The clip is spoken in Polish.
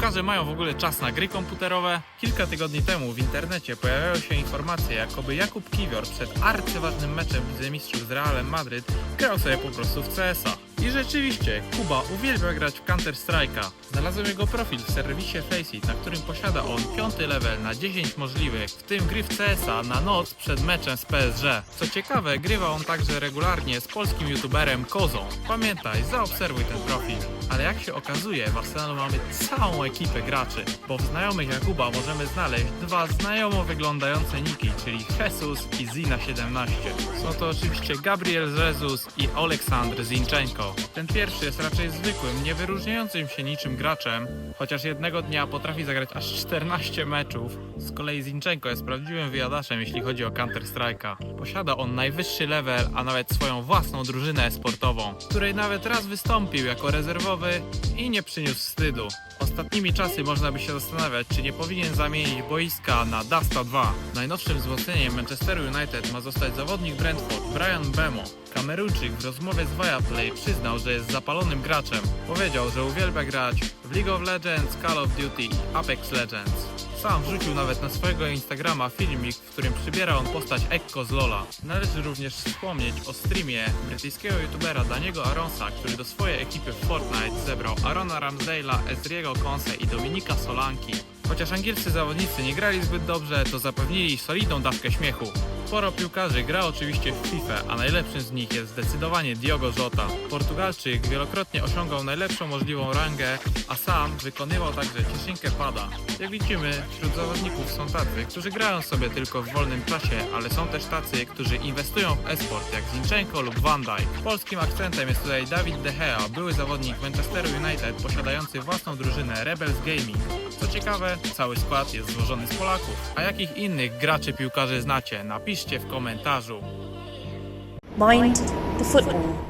piłkarze mają w ogóle czas na gry komputerowe? Kilka tygodni temu w internecie pojawiały się informacje, jakoby Jakub Kiwior przed arcyważnym meczem Lidze Mistrzów z Realem Madryt grał sobie po prostu w CS-a. I rzeczywiście, Kuba uwielbia grać w Counter Strike'a. Znalazłem jego profil w serwisie Faceit, na którym posiada on piąty level na 10 możliwych, w tym gry w CS-a na noc przed meczem z PSG. Co ciekawe, grywa on także regularnie z polskim youtuberem Kozą. Pamiętaj, zaobserwuj ten profil. Ale jak się okazuje, w Arsenalu mamy całą ekipę graczy, bo w znajomych Jakuba możemy znaleźć dwa znajomo wyglądające niki, czyli Jesus i Zina17. Są to oczywiście Gabriel Jesus i Oleksandr Zinchenko. Ten pierwszy jest raczej zwykłym, nie wyróżniającym się niczym graczem, chociaż jednego dnia potrafi zagrać aż 14 meczów. Z kolei Zinchenko jest prawdziwym wyjadaczem, jeśli chodzi o Counter-Strike'a. Posiada on najwyższy level, a nawet swoją własną drużynę esportową, w której nawet raz wystąpił jako rezerwowy i nie przyniósł wstydu. Ostatnimi czasy można by się zastanawiać, czy nie powinien zamienić boiska na Dasta 2. Najnowszym wzmocnieniem Manchesteru United ma zostać zawodnik Brentford Brian Bemo. Kamerunczyk w rozmowie z Viaplay przyznał, że jest zapalonym graczem. Powiedział, że uwielbia grać w League of Legends, Call of Duty Apex Legends. Sam wrzucił nawet na swojego Instagrama filmik, w którym przybiera on postać Ekko z Lola. Należy również wspomnieć o streamie brytyjskiego youtubera Daniego Aronsa, który do swojej ekipy w Fortnite zebrał Arona Ramsdale'a, Ezriego Conse i Dominika Solanki. Chociaż angielscy zawodnicy nie grali zbyt dobrze, to zapewnili solidną dawkę śmiechu. Sporo piłkarzy gra oczywiście w FIFA, a najlepszym z nich jest zdecydowanie Diogo Jota. Portugalczyk wielokrotnie osiągał najlepszą możliwą rangę, a sam wykonywał także cieszynkę pada. Jak widzimy, wśród zawodników są tacy, którzy grają sobie tylko w wolnym czasie, ale są też tacy, którzy inwestują w esport, jak Zinchenko lub Van Dijk. Polskim akcentem jest tutaj Dawid De Gea, były zawodnik Manchesteru United, posiadający własną drużynę Rebels Gaming. Co ciekawe, cały skład jest złożony z Polaków. A jakich innych graczy piłkarzy znacie? Napiszcie w komentarzu. Mind the football.